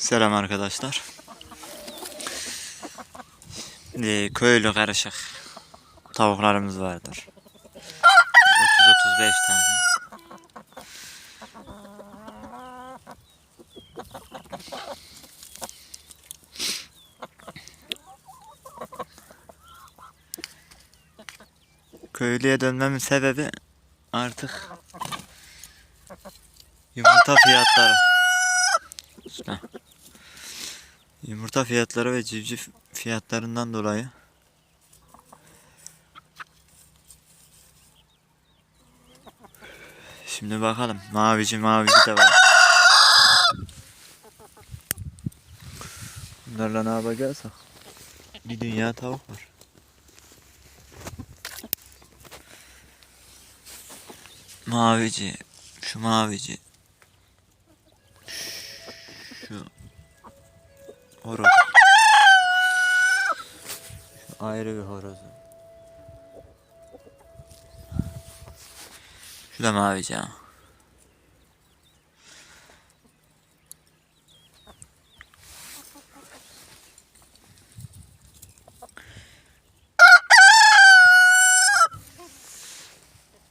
Selam arkadaşlar. Şimdi köylü karışık tavuklarımız vardır. 30-35 tane. Köylüye dönmemin sebebi artık yumurta fiyatları. İşte. Yumurta fiyatları ve civciv fiyatlarından dolayı Şimdi bakalım. Mavici mavici de var. Bunlarla ne yapacağız? Bir dünya tavuk var. Mavici. Şu mavici. Şu horoz. Ayrı bir horoz. Şu da mavici ha.